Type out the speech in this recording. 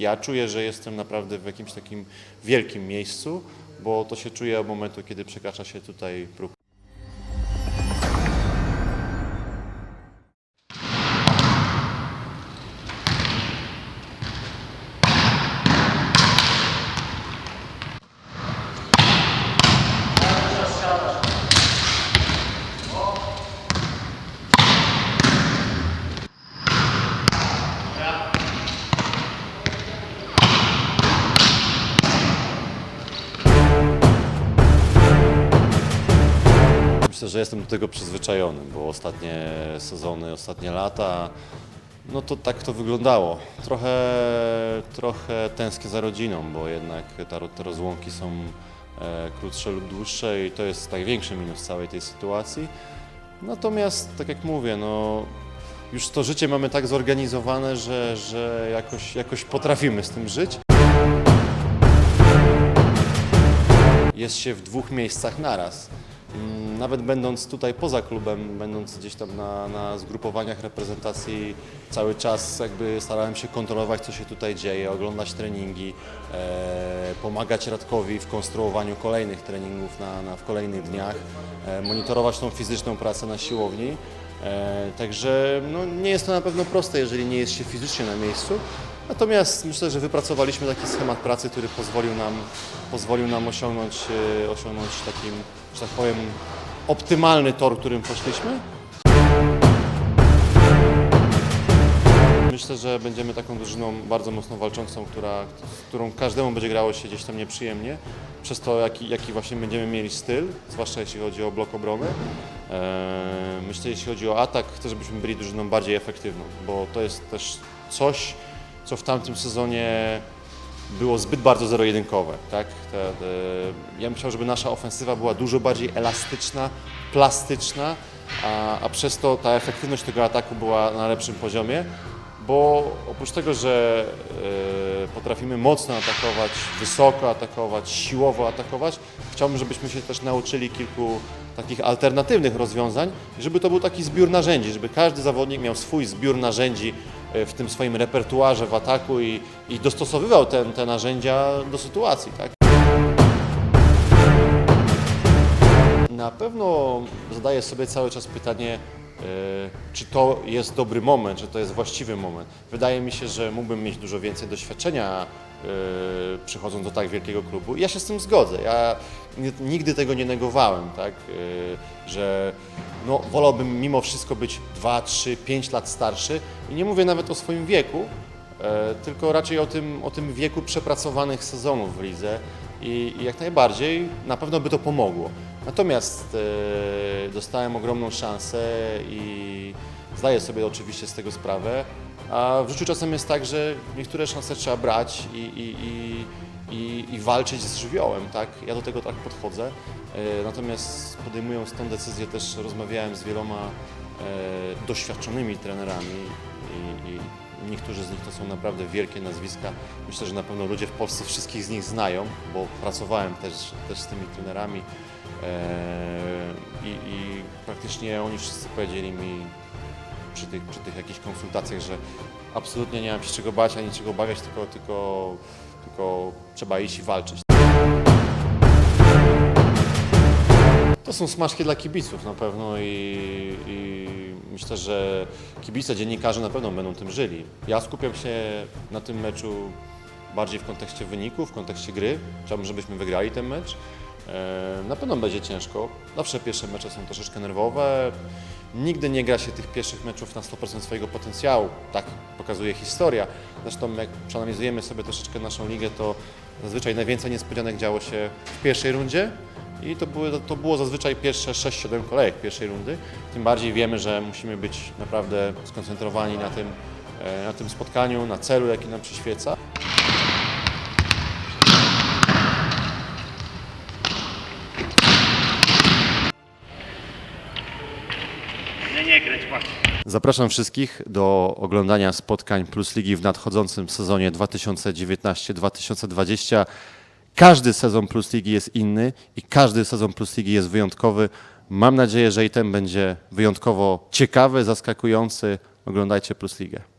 Ja czuję, że jestem naprawdę w jakimś takim wielkim miejscu, bo to się czuje od momentu, kiedy przekracza się tutaj próg. Myślę, że jestem do tego przyzwyczajony, bo ostatnie sezony, ostatnie lata, no to tak to wyglądało. Trochę, trochę tęsknię za rodziną, bo jednak te rozłąki są e, krótsze lub dłuższe i to jest największy minus całej tej sytuacji. Natomiast, tak jak mówię, no, już to życie mamy tak zorganizowane, że, że jakoś, jakoś potrafimy z tym żyć. Jest się w dwóch miejscach naraz. Mm, Nawet będąc tutaj poza klubem, będąc gdzieś tam na, na zgrupowaniach reprezentacji, cały czas jakby starałem się kontrolować, co się tutaj dzieje, oglądać treningi, e, pomagać Radkowi w konstruowaniu kolejnych treningów na, na, w kolejnych dniach, e, monitorować tą fizyczną pracę na siłowni. E, także no, nie jest to na pewno proste, jeżeli nie jest się fizycznie na miejscu. Natomiast myślę, że wypracowaliśmy taki schemat pracy, który pozwolił nam, pozwolił nam osiągnąć, e, osiągnąć takim, że tak powiem, optymalny tor, którym poszliśmy. Myślę, że będziemy taką drużyną bardzo mocno walczącą, która, z którą każdemu będzie grało się gdzieś tam nieprzyjemnie, przez to jaki, jaki właśnie będziemy mieli styl, zwłaszcza jeśli chodzi o blok obrony. Eee, Myślę, jeśli chodzi o atak, chcę, żebyśmy byli drużyną bardziej efektywną, bo to jest też coś, co w tamtym sezonie było zbyt bardzo zero-jedynkowe. Tak? Te, te, ja chciał, żeby nasza ofensywa była dużo bardziej elastyczna, plastyczna, a, a przez to ta efektywność tego ataku była na lepszym poziomie, bo oprócz tego, że e, potrafimy mocno atakować, wysoko atakować, siłowo atakować, chciałbym, żebyśmy się też nauczyli kilku takich alternatywnych rozwiązań, żeby to był taki zbiór narzędzi, żeby każdy zawodnik miał swój zbiór narzędzi w tym swoim repertuarze w ataku i, i dostosowywał ten, te narzędzia do sytuacji. Tak? Na pewno zadaję sobie cały czas pytanie, e, czy to jest dobry moment, czy to jest właściwy moment. Wydaje mi się, że mógłbym mieć dużo więcej doświadczenia e, przychodząc do tak wielkiego klubu. Ja się z tym zgodzę. Ja ni- nigdy tego nie negowałem, tak? e, że no, wolałbym mimo wszystko być 2, 3, 5 lat starszy i nie mówię nawet o swoim wieku, e, tylko raczej o tym, o tym wieku przepracowanych sezonów w lidze i, i jak najbardziej na pewno by to pomogło. Natomiast dostałem ogromną szansę i zdaję sobie oczywiście z tego sprawę, a w życiu czasem jest tak, że niektóre szanse trzeba brać i, i, i, i, i walczyć z żywiołem, tak? Ja do tego tak podchodzę. E, Natomiast podejmując tą decyzję też rozmawiałem z wieloma e, doświadczonymi trenerami i, i niektórzy z nich to są naprawdę wielkie nazwiska. Myślę, że na pewno ludzie w Polsce wszystkich z nich znają, bo pracowałem też, też z tymi trenerami e, i, i praktycznie oni wszyscy powiedzieli mi przy tych, przy tych jakichś konsultacjach, że absolutnie nie mam się czego bać, ani czego obawiać, tylko, tylko, tylko trzeba iść i walczyć. To są smaczki dla kibiców na pewno i, i myślę, że kibice, dziennikarze na pewno będą tym żyli. Ja skupiam się na tym meczu bardziej w kontekście wyników, w kontekście gry. Chciałbym, żebyśmy wygrali ten mecz. E, Na pewno będzie ciężko. Zawsze pierwsze mecze są troszeczkę nerwowe. Nigdy nie gra się tych pierwszych meczów na 100% swojego potencjału. Tak pokazuje historia. Zresztą jak przeanalizujemy sobie troszeczkę naszą ligę, to zazwyczaj najwięcej niespodzianek działo się w pierwszej rundzie. I to, to było zazwyczaj pierwsze 6-7 kolejek pierwszej rundy. Tym bardziej wiemy, że musimy być naprawdę skoncentrowani na tym, e, na tym spotkaniu, na celu, jaki nam przyświeca. Nie, nie kręć, patrz. Zapraszam wszystkich do oglądania spotkań Plus Ligi w nadchodzącym sezonie 2019-2020. Każdy sezon Plus Ligi jest inny i każdy sezon Plus Ligi jest wyjątkowy. Mam nadzieję, że i ten będzie wyjątkowo ciekawy, zaskakujący. Oglądajcie Plus Ligę.